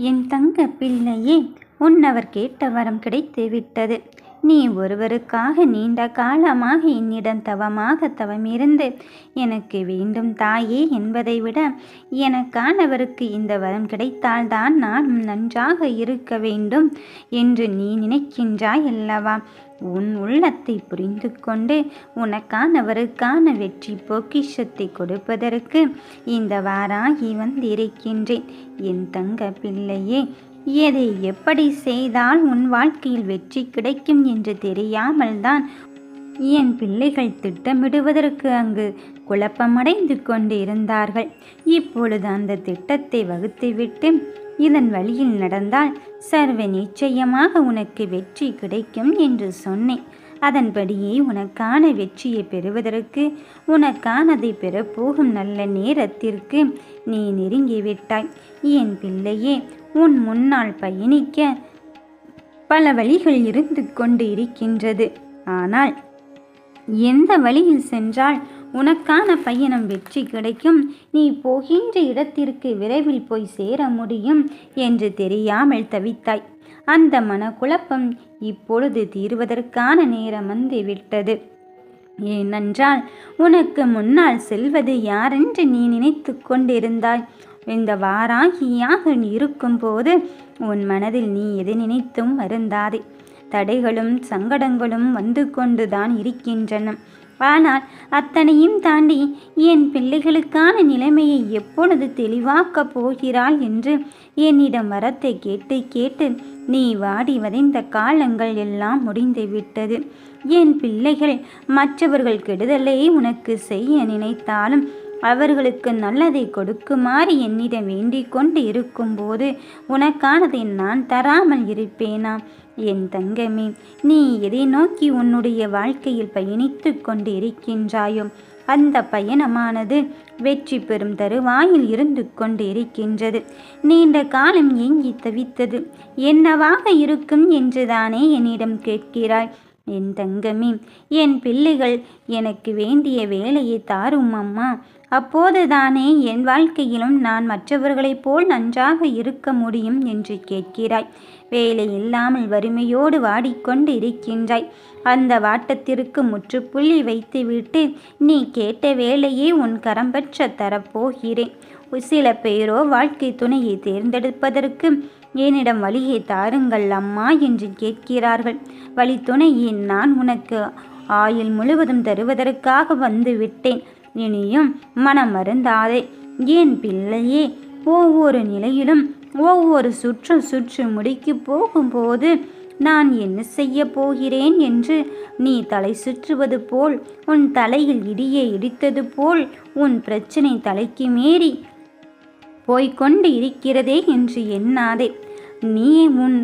என் தங்க பிள்ளையே உன்னவர் கேட்ட வரம் கிடைத்து விட்டது. நீ ஒருவருக்காக நீண்ட காலமாக என்னிடம் தவமாக தவமிருந்து எனக்கு வேண்டும் தாயே என்பதை விட எனக்கானவருக்கு இந்த வரம் கிடைத்தால்தான் நான் நன்றாக இருக்க வேண்டும் என்று நீ நினைக்கின்றாய் அல்லவா? உன் உள்ளத்தை புரிந்து கொண்டு உனக்கானவருக்கான வெற்றி பொக்கிஷத்தை கொடுப்பதற்கு இந்த வாராகி வந்திருக்கின்றேன். என் தங்க பிள்ளையே எதை எப்படி செய்தால் உன் வாழ்க்கையில் வெற்றி கிடைக்கும் என்று தெரியாமல்தான் என் பிள்ளைகள் திட்டமிடுவதற்கு அங்கு குழப்பமடைந்து கொண்டு இருந்தார்கள் இப்பொழுது அந்த திட்டத்தை வகுத்துவிட்டு இதன் வழியில் நடந்தால் சர்வ நிச்சயமாக உனக்கு வெற்றி கிடைக்கும் என்று சொன்னேன். அதன்படியே உனக்கான வெற்றியை பெறுவதற்கு உனக்கானதை பெறப்போகும் நல்ல நேரத்திற்கு நீ நெருங்கிவிட்டாய். என் பிள்ளையே உன் முன்னால் பயணிக்க பல வழிகள் இருந்து கொண்டு இருக்கின்றது. ஆனால் எந்த வழியில் சென்றால் உனக்கான பயணம் வெற்றி கிடைக்கும். நீ போகின்ற இடத்திற்கு விரைவில் போய் சேர முடியும் என்று தெரியாமல் தவித்தாய். அந்த மனக்குழப்பம் இப்பொழுது தீர்வதற்கான நேரம் வந்து விட்டது. ஏனென்றால் உனக்கு முன்னால் செல்வது யாரென்று நீ நினைத்து கொண்டிருந்தாய். இந்த வாராகியாக இருக்கும்போது உன் மனதில் நீ எது நினைத்தும் வருந்தாதே. தடைகளும் சங்கடங்களும் வந்து கொண்டுதான் இருக்கின்றன. ஆனால் அத்தனையும் தாண்டி என் பிள்ளைகளுக்கான நிலைமையை எப்பொழுது தெளிவாக்கப் போகிறாள் என்று என்னிடம் வரத்தை கேட்டு கேட்டு நீ வாடி வதைந்த காலங்கள் எல்லாம் முடிந்துவிட்டது என் பிள்ளைகள் மற்றவர்கள் கெடுதலை உனக்கு செய்ய நினைத்தாலும் அவர்களுக்கு நல்லதை கொடுக்குமாறு என்னிடம் வேண்டிக் கொண்டு இருக்கும்போது உனக்கானதை நான் தராமல் இருப்பேனா? என் தங்கமே நீ எதை நோக்கி உன்னுடைய வாழ்க்கையில் பயணித்து கொண்டு இருக்கின்றாயோ அந்த பயணமானது வெற்றி பெறும் தருவாயில் இருந்து கொண்டு இருக்கின்றது நீண்ட காலம் ஏங்கி தவித்தது. என்னவாக இருக்கும் என்றுதானே என்னிடம் கேட்கிறாய். என் தங்கமே என் பிள்ளைகள் எனக்கு வேண்டிய வேலையை தாரும் அம்மா அப்போதுதானே என் வாழ்க்கையிலும் நான் மற்றவர்களைப் போல் நன்றாக இருக்க முடியும் என்று கேட்கிறாய். வேலை இல்லாமல் வறுமையோடு வாடிக்கொண்டு இருக்கின்றாய். அந்த வாட்டத்திற்கு முற்றுப்புள்ளி வைத்துவிட்டு நீ கேட்ட வேலையே உன் கரம்பற்ற தரப்போகிறேன். சில பேரோ வாழ்க்கை துணையை தேர்ந்தெடுப்பதற்கு என்னிடம் வழியை தாருங்கள் அம்மா என்று கேட்கிறார்கள். வழித்துணையை நான் உனக்கு ஆயுள் முழுவதும் தருவதற்காக வந்து விட்டேன் இனியும் மனம் மருந்தாதே பிள்ளையே ஒவ்வொரு நிலையிலும் ஒவ்வொரு சுற்றும் சுற்று முடிக்கு போகும்போது நான் என்ன செய்ய போகிறேன் என்று நீ தலை சுற்றுவது போல் உன் தலையில் இடியை இடித்தது போல் உன் பிரச்சனை தலைக்கு மீறி போய்கொண்டு இருக்கிறதே என்று எண்ணாதே. நீ உன்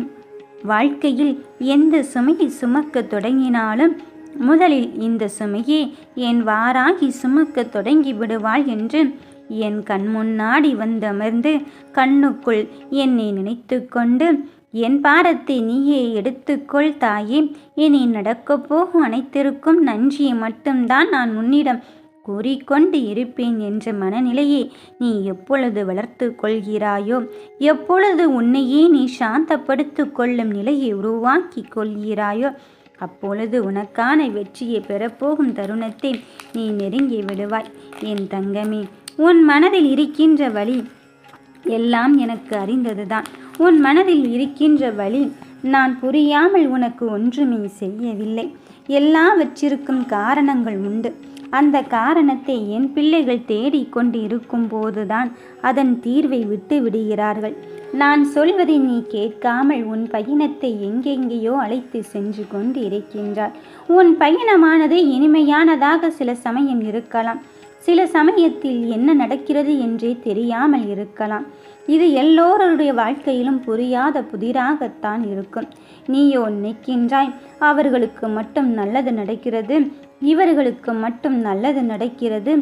வாழ்க்கையில் எந்த சுமையை சுமக்க தொடங்கினாலும் முதலில் இந்த சுமையே என் வாராகி சுமக்க தொடங்கி விடுவாள் என்று என் கண் முன்னாடி வந்தமர்ந்து கண்ணுக்குள் என்னை நினைத்து கொண்டு என் பாரத்தை நீயே எடுத்துக்கொள் தாயே இனி நடக்கப் போகும் அனைத்திற்கும் நன்றியை மட்டும்தான் நான் உன்னிடம் கூறிக்கொண்டு இருப்பேன் என்ற மனநிலையை நீ எப்பொழுது வளர்த்து கொள்கிறாயோ எப்பொழுது உன்னையே நீ சாந்தப்படுத்து கொள்ளும் நிலையை உருவாக்கி கொள்கிறாயோ அப்பொழுது உனக்கான வெற்றியை பெறப்போகும் தருணத்தை நீ நெருங்கி விடுவாய். என் தங்கமே உன் மனதில் இருக்கின்ற வழி எல்லாம் எனக்கு அறிந்ததுதான். உன் மனதில் இருக்கின்ற வழி நான் புரியாமல் உனக்கு ஒன்றுமே செய்யவில்லை. எல்லாவற்றிற்கும் காரணங்கள் உண்டு. அந்த காரணத்தை என் பிள்ளைகள் தேடிக்கொண்டிருக்கும் போதுதான் அதன் தீர்வை விட்டு விடுகிறார்கள். நான் சொல்வதை நீ கேட்காமல் உன் பயணத்தை எங்கெங்கேயோ அழைத்து சென்று கொண்டு இருக்கின்றார் உன் பயணமானது இனிமையானதாக சில சமயம் இருக்கலாம். சில சமயத்தில் என்ன நடக்கிறது என்றே தெரியாமல் இருக்கலாம். இது எல்லோருடைய வாழ்க்கையிலும் புரியாத புதிராகத்தான் இருக்கும். நீயோ நிற்கின்றாய் அவர்களுக்கு மட்டும் நல்லது நடக்கிறது இவர்களுக்கு மட்டும் நல்லது நடக்கிறது.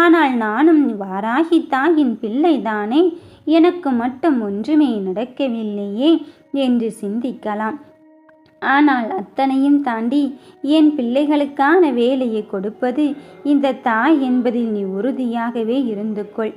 ஆனால் நானும் வாராகி தாயின் பிள்ளைதானே. எனக்கு மட்டும் ஒன்றுமே நடக்கவில்லையே என்று சிந்திக்கலாம். ஆனால் அத்தனையும் தாண்டி என் பிள்ளைகளுக்கான வேலையை கொடுப்பது இந்த தாய் என்பதில் நீ உறுதியாகவே இருந்து கொள்.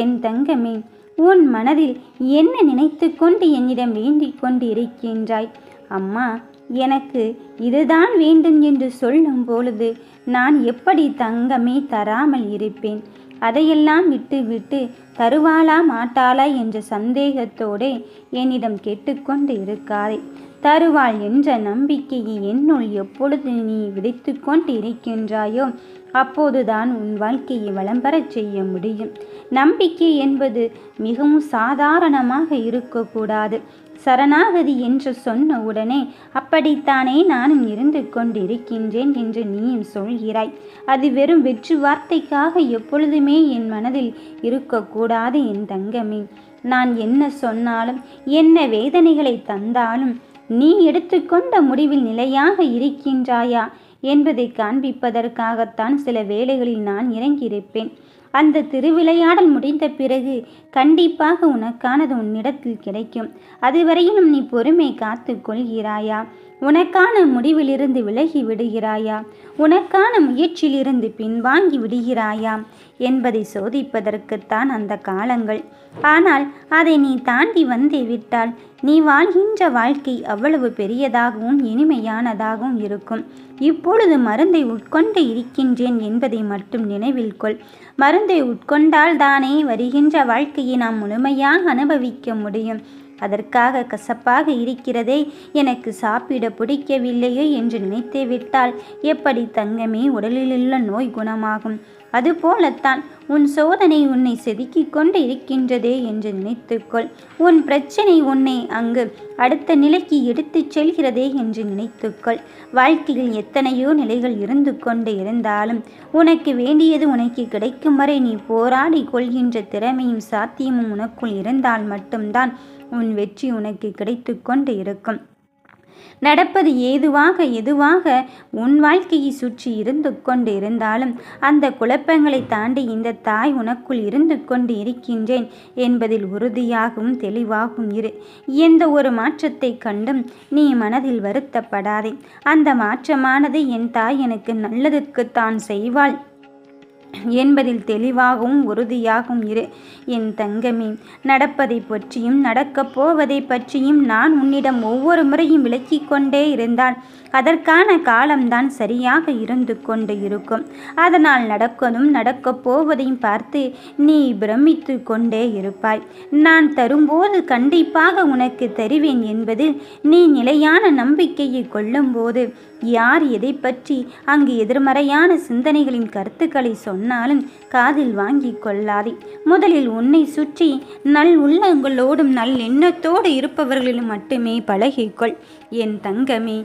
என் தங்கமே உன் மனதில் என்ன நினைத்து கொண்டு என்னிடம் வேண்டிக் கொண்டு இருக்கின்றாய் அம்மா எனக்கு இதுதான் வேண்டும் என்று சொல்லும் பொழுது நான் எப்படி தங்கமே தராமல் இருப்பேன்? அதையெல்லாம் விட்டு விட்டு தருவாளா மாட்டாளா என்ற சந்தேகத்தோடே என்னிடம் கேட்டுக்கொண்டு இருக்காதே. தருவாள் என்ற நம்பிக்கையை என்னுள் எப்பொழுது நீ விதைத்து கொண்டு இருக்கின்றாயோ அப்போதுதான் உன் வாழ்க்கையை வளம்பரச் செய்ய முடியும். நம்பிக்கை என்பது மிகவும் சாதாரணமாக இருக்கக்கூடாது. சரணாகதி என்று சொன்ன உடனே அப்படித்தானே நானும் இருந்து கொண்டிருக்கின்றேன் என்று நீயும் சொல்கிறாய். அது வெறும் வெற்று வார்த்தைக்காக எப்பொழுதுமே என் மனதில் இருக்கக்கூடாது என் தங்கமே. நான் என்ன சொன்னாலும் என்ன வேதனைகளை தந்தாலும் நீ எடுத்துக்கொண்ட முடிவில் நிலையாக இருக்கின்றாயா? என்பதை காண்பிப்பதற்காகத்தான் சில வேளைகளில் நான் இறங்கியிருப்பேன். அந்த திருவிளையாடல் முடிந்த பிறகு கண்டிப்பாக உனக்கானது உன்னிடத்தில் கிடைக்கும். அதுவரையிலும் நீ பொறுமை காத்து கொள்கிறாயா? உனக்கான முடிவிலிருந்து விலகி விடுகிறாயா? உனக்கான முயற்சியிலிருந்து பின்வாங்கி விடுகிறாயா? என்பதை சோதிப்பதற்குத்தான் அந்த காலங்கள். ஆனால் அதை நீ தாண்டி வந்தே விட்டால் நீ வாழ்கின்ற வாழ்க்கை அவ்வளவு பெரியதாகவும் இனிமையானதாகவும் இருக்கும். இப்பொழுது மருந்தை உட்கொண்டு இருக்கின்றேன் என்பதை மட்டும் நினைவில் கொள். மருந்தை உட்கொண்டால் தானே வருகின்ற வாழ்க்கையை நாம் முழுமையாக அனுபவிக்க முடியும். அதற்காக கசப்பாக இருக்கிறதே எனக்கு சாப்பிட பிடிக்கவில்லையோ என்று நினைத்தே விட்டால் எப்படி தங்கமே உடலிலுள்ள நோய் குணமாகும்? அதுபோலத்தான் உன் சோதனை உன்னை செதுக்கிக் கொண்டு இருக்கின்றதே என்று நினைத்துக்கொள். உன் பிரச்சனை உன்னை அங்கு அடுத்த நிலைக்கு எடுத்துச் செல்கிறதே என்று நினைத்துக்கொள். வாழ்க்கையில் எத்தனையோ நிலைகள் இருந்து கொண்டு இருந்தாலும் உனக்கு வேண்டியது உனக்கு கிடைக்கும் வரை நீ போராடி கொள்கின்ற திறமையும் சாத்தியமும் உனக்குள் இருந்தால் மட்டும்தான் உன் வெற்றி உனக்கு கிடைத்து கொண்டு இருக்கும். நடப்பது ஏதுவாக எதுவாக உன் வாழ்க்கையை சுற்றி இருந்து கொண்டு இருந்தாலும் அந்த குழப்பங்களை தாண்டி இந்த தாய் உனக்குள் இருந்து கொண்டு இருக்கின்றேன் என்பதில் உறுதியாகவும் தெளிவாகவும் இரு. எந்த ஒரு மாற்றத்தை கண்டும் நீ மனதில் வருத்தப்படாதே. அந்த மாற்றமானது என் தாய் எனக்கு நல்லதுக்குத்தான் செய்வாள். என்பதில் தெளிவாகவும் உறுதியாகவும் இரு. என் தங்கமே நடப்பதை பற்றியும் நடக்கப் போவதை பற்றியும் நான் உன்னிடம் ஒவ்வொரு முறையும் விளக்கி கொண்டே இருந்தால் அதற்கான காலம்தான் சரியாக இருந்து கொண்டு இருக்கும். அதனால் நடக்கணும் நடக்கப் போவதையும் பார்த்து நீ பிரமித்து கொண்டே இருப்பாய். நான் தரும்போது கண்டிப்பாக உனக்கு தருவேன் என்பதில் நீ நிலையான நம்பிக்கையை கொள்ளும்போது யார் எதை பற்றி அங்கு எதிர்மறையான சிந்தனைகளின் கருத்துக்களை சொன்னாலும் காதில் வாங்கி கொள்ளாதே. முதலில் உன்னை சுற்றி நல் உள்ளங்களோடும் நல் எண்ணத்தோடு இருப்பவர்களிலும் மட்டுமே பழகிக்கொள். என் தங்கமே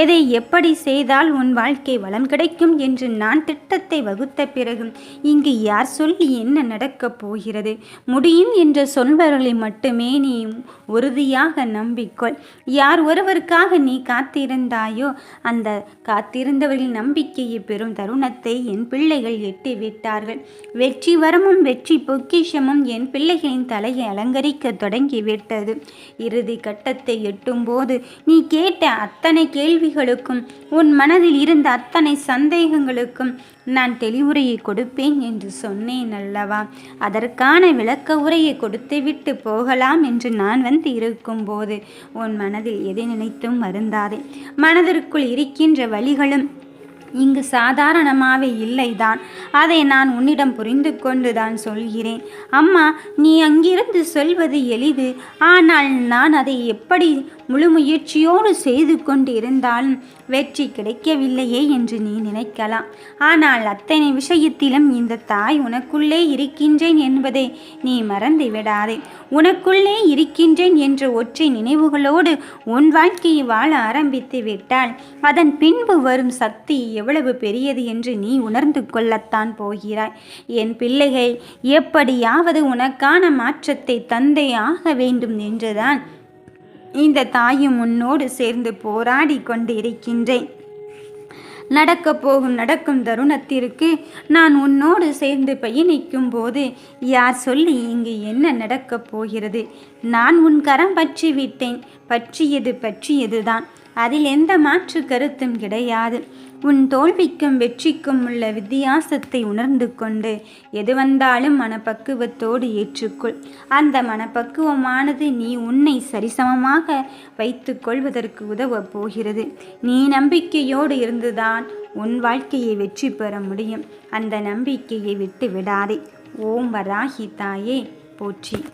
எதை எப்படி செய்தால் உன் வாழ்க்கை வளம் கிடைக்கும் என்று நான் திட்டத்தை வகுத்த பிறகும் இங்கு யார் சொல்லி என்ன நடக்கப் போகிறது? முடியும் என்ற சொல்பவர்களை மட்டுமே நீ உறுதியாக நம்பிக்கொள். யார் ஒருவருக்காக நீ காத்திருந்தாயோ அந்த காத்திருந்தவர்களின் நம்பிக்கையை பெறும் தருணத்தை என் பிள்ளைகள் எட்டி விட்டார்கள். வெற்றி வரமும் வெற்றி பொக்கிஷமும் என் பிள்ளைகளின் தலையை அலங்கரிக்க தொடங்கிவிட்டது. இறுதி கட்டத்தை எட்டும்போது நீ கேட்ட அத்தனை கேள்விகளுக்கும் உன் மனதில் இருந்த அத்தனை சந்தேகங்களுக்கும் நான் தெளிவுரையை கொடுப்பேன் என்று சொன்னேன் அல்லவா? அதற்கான விளக்க உரையை கொடுத்துவிட்டு போகலாம் என்று நான் வந்து இருக்கும்போது உன் மனதில் எதை நினைத்தும் வருந்தாதே. மனதிற்குள் இருக்கின்ற வழிகளும் இங்கு சாதாரணமாகவே இல்லைதான். அதை நான் உன்னிடம் புரிந்து கொண்டு தான் சொல்கிறேன். அம்மா நீ அங்கிருந்து சொல்வது எளிது. ஆனால் நான் அதை எப்படி முழு முயற்சியோடு செய்து கொண்டு இருந்தாலும் வெற்றி கிடைக்கவில்லையே என்று நீ நினைக்கலாம். ஆனால் அத்தனை விஷயத்திலும் இந்த தாய் உனக்குள்ளே இருக்கின்றேன் என்பதை நீ மறந்து விடாதே. உனக்குள்ளே இருக்கின்றேன் என்ற ஒற்றை நினைவுகளோடு உன் வாழ்க்கையை வாழ ஆரம்பித்து விட்டால் அதன் பின்பு வரும் சக்தி எவ்வளவு பெரியது என்று நீ உணர்ந்து கொள்ளத்தான் போகிறாய். என் பிள்ளைகள் எப்படியாவது உனக்கான மாற்றத்தை தந்தை ஆக வேண்டும் என்றுதான் இந்த தாயும் உன்னோடு சேர்ந்து போராடி கொண்டிருக்கின்றேன். நடக்கப் போகும் நடக்கும் தருணத்திற்கு நான் உன்னோடு சேர்ந்து பயணிக்கும் போது யார் சொல்லி இங்கு என்ன நடக்கப் போகிறது? நான் உன் கரம் பற்றி விட்டேன் பற்றியது பற்றியதுதான். அதில் எந்த மாற்று கருத்தும் கிடையாது. உன் தோல்விக்கும் வெற்றிக்கும் உள்ள வித்தியாசத்தை உணர்ந்து கொண்டு எது வந்தாலும் மனப்பக்குவத்தோடு ஏற்றுக்கொள். அந்த மனப்பக்குவமானது நீ உன்னை சரிசமமாக வைத்து கொள்வதற்கு உதவப் போகிறது. நீ நம்பிக்கையோடு இருந்துதான் உன் வாழ்க்கையை வெற்றி பெற முடியும். அந்த நம்பிக்கையை விட்டு விடாதே. ஓம் வராகி தாயே போற்றி.